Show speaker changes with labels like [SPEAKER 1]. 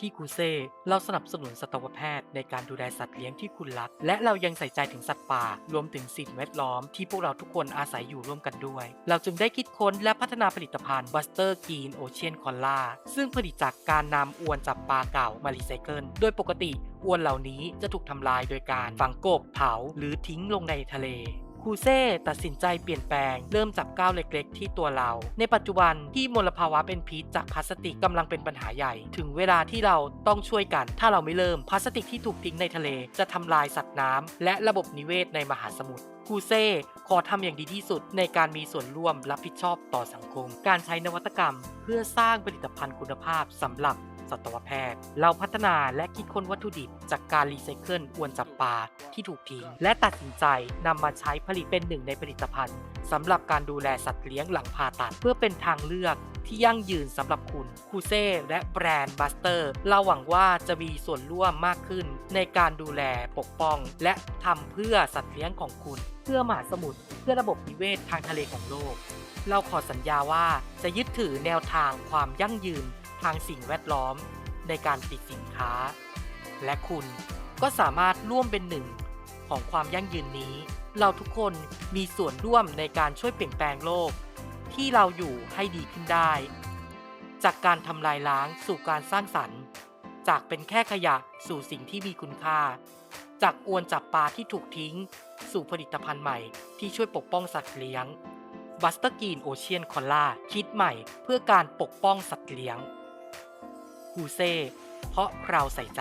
[SPEAKER 1] ที่คูเซ่เราสนับสนุนสัตวแพทย์ในการดูแลสัตว์เลี้ยงที่คุณรัก และเรายังใส่ใจถึงสัตว์ป่า รวมถึงสิ่งแวดล้อมที่พวกเราทุกคนอาศัยอยู่ร่วมกันด้วย เราจึงได้คิดค้นและพัฒนาผลิตภัณฑ์ Buster Green Ocean Cola ซึ่งผลิตจากการนำอวนจับปลาเก่ามารีไซเคิลโดยปกติอวนเหล่านี้จะถูกทำลายโดยการฝังกบเผาหรือทิ้งลงในทะเล คูเซ่ตัดสินใจเปลี่ยนแปลง เริ่มจากก้าวเล็กๆ ที่ตัวเรา ในปัจจุบันที่มลภาวะเป็นพิษจากพลาสติกกำลังเป็นปัญหาใหญ่ ถึงเวลาที่เราต้องช่วยกัน ถ้าเราไม่เริ่มพลาสติกที่ถูกทิ้งในทะเล จะทำลายสัตว์น้ำและระบบนิเวศในมหาสมุทรคูเซ่ขอทำอย่างดีที่สุดในการมีส่วนร่วมรับผิดชอบต่อสังคม การใช้นวัตกรรม เพื่อสร้างผลิตภัณฑ์คุณภาพสำหรับ สัตวแพทย์ เราพัฒนาและคิดค้นวัตถุดิบ จากการรีไซเคิลอวนจับปลาที่ถูกทิ้ง และตัดสินใจนำมาใช้ผลิตเป็นหนึ่งในผลิตภัณฑ์สำหรับการดูแลสัตว์เลี้ยงหลังผ่าตัด เพื่อเป็นทางเลือกที่ยั่งยืนสำหรับคุณคูเซ่และแบรนด์บัสเตอร์เราหวังว่าจะมีส่วนร่วมมากขึ้น ในการดูแลปกป้อง และทำเพื่อสัตว์เลี้ยงของคุณ เพื่อมหาสมุทรเพื่อระบบนิเวศทางทะเลของโลก เราขอสัญญาว่าจะยึดถือแนวทางความยั่งยืน ทางสิ่งแวดล้อมในการติดสินค้า และคุณก็สามารถร่วมเป็นหนึ่งของความยั่งยืนนี้ เราทุกคนมีส่วนร่วมในการช่วยเปลี่ยนแปลงโลก ที่เราอยู่ให้ดีขึ้นได้ จากการทำลายล้างสู่การสร้างสรรค์ จากเป็นแค่ขยะสู่สิ่งที่มีคุณค่า จากอวนจับปลาที่ถูกทิ้ง สู่ผลิตภัณฑ์ใหม่ที่ช่วยปกป้องสัตว์เลี้ยงบัสเตอร์กีนโอเชียนคอล่าคิดใหม่เพื่อการปกป้องสัตว์เลี้ยง คูเซ่เพราะเราใส่ใจ